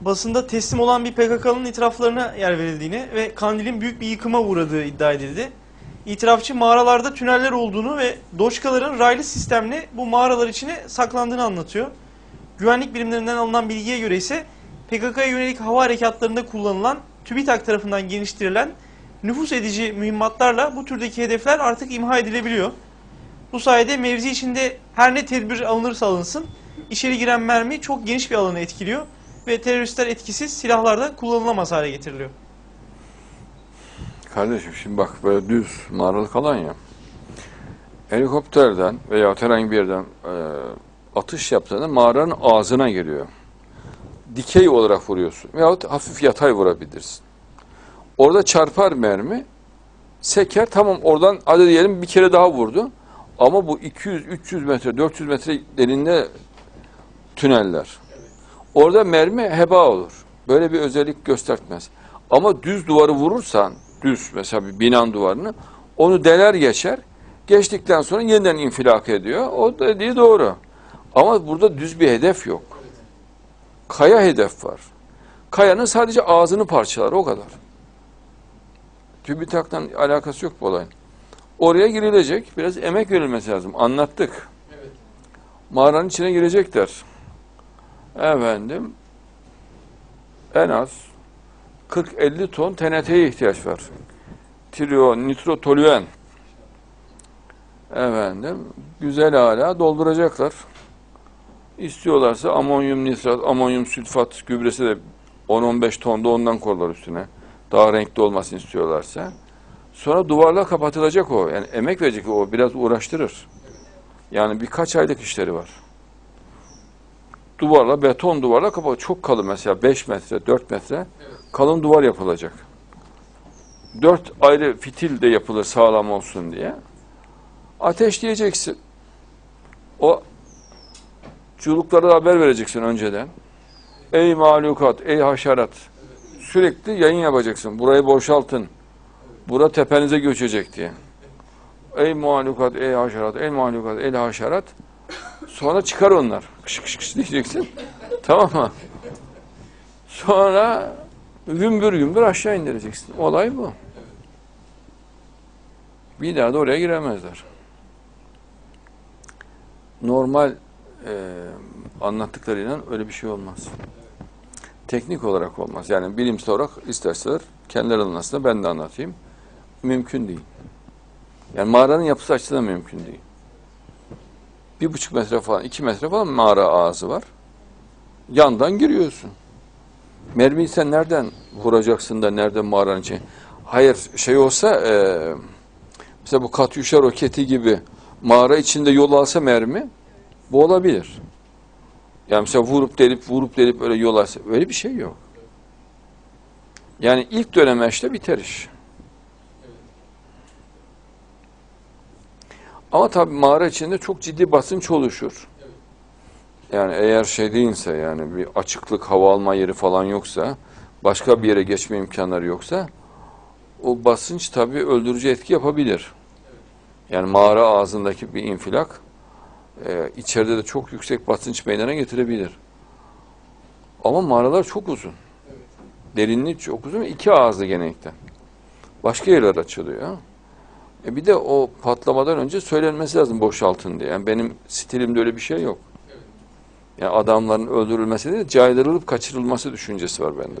basında teslim olan bir PKK'nın itiraflarına yer verildiğini ve Kandil'in büyük bir yıkıma uğradığı iddia edildi. İtirafçı mağaralarda tüneller olduğunu ve doçkaların raylı sistemle bu mağaralar içine saklandığını anlatıyor. Güvenlik birimlerinden alınan bilgiye göre ise PKK'ya yönelik hava harekatlarında kullanılan TÜBİTAK tarafından geliştirilen nüfus edici mühimmatlarla bu türdeki hedefler artık imha edilebiliyor. Bu sayede mevzi içinde her ne tedbir alınırsa alınsın içeri giren mermi çok geniş bir alanı etkiliyor ve teröristler etkisiz silahlarda kullanılamaz hale getiriliyor. Kardeşim şimdi bak böyle düz mağaralık alan ya. Helikopterden veya herhangi bir yerden e, atış yaptığında mağaranın ağzına geliyor. Dikey olarak vuruyorsun veyahut hafif yatay vurabilirsin. Orada çarpar mermi, seker tamam oradan hadi diyelim bir kere daha vurdu. Ama bu 200, 300 metre, 400 metre derinde tüneller. Orada mermi heba olur. Böyle bir özellik göstermez. Ama düz duvarı vurursan, düz mesela bir binan duvarını, onu deler geçer. Geçtikten sonra yeniden infilak ediyor. O dediği doğru. Ama burada düz bir hedef yok. Kaya hedef var. Kayanın sadece ağzını parçalar o kadar. TÜBİTAK'tan alakası yok bu olayın. Oraya girilecek. Biraz emek verilmesi lazım. Anlattık. Mağaranın içine girecekler. Efendim en az 40-50 ton TNT'ye ihtiyaç var. Trio, nitrotoluen. Efendim güzel hala dolduracaklar. İstiyorlarsa amonyum nitrat, amonyum sülfat gübresi de 10-15 ton da ondan koyarlar üstüne. Daha renkli olmasını istiyorlarsa. Sonra duvarla kapatılacak o. Yani emek verecek o. Biraz uğraştırır. Yani birkaç aylık işleri var. Duvarla, beton duvarla kapat. Çok kalın mesela 5 metre, 4 metre kalın duvar yapılacak. 4 ayrı fitil de yapılır sağlam olsun diye. Ateşleyeceksin. O çocuklara haber vereceksin önceden. Ey mahlukat, ey haşerat. Sürekli yayın yapacaksın. Burayı boşaltın. Bura tepenize göçecek diye. Ey mahlukat, ey haşerat, ey mahlukat, ey haşerat. Sonra çıkar onlar. Kış kış kış diyeceksin. tamam mı? Sonra gümbür gümbür aşağı indireceksin. Olay bu. Bir daha da oraya giremezler. Normal e, anlattıklarıyla öyle bir şey olmaz. Teknik olarak olmaz. Yani bilimsel olarak isterseler kendileri anlatsınlar ben de anlatayım. Mümkün değil. Yani mağaranın yapısı açısından mümkün değil. Bir buçuk metre falan, iki metre falan mağara ağzı var. Yandan giriyorsun. Mermiyi sen nereden vuracaksın da nereden mağaranın içine? Hayır şey olsa e, mesela bu katyuşa roketi gibi mağara içinde yol alsa mermi bu olabilir. Yani mesela vurup delip vurup delip öyle yol alsa öyle bir şey yok. Yani ilk dönemeçte biter iş. Ama tabii mağara içinde çok ciddi basınç oluşur. Yani eğer şey değilse yani bir açıklık hava alma yeri falan yoksa başka bir yere geçme imkanları yoksa o basınç tabii öldürücü etki yapabilir. Yani mağara ağzındaki bir infilak e, içeride de çok yüksek basınç meydana getirebilir. Ama mağaralar çok uzun. Derinliği çok uzun ve iki ağızlı genellikle. Başka yerler açılıyor. E bir de o patlamadan önce söylenmesi lazım boşaltın diye. Yani benim stilimde öyle bir şey yok. Yani adamların öldürülmesi değil, caydırılıp kaçırılması düşüncesi var bende.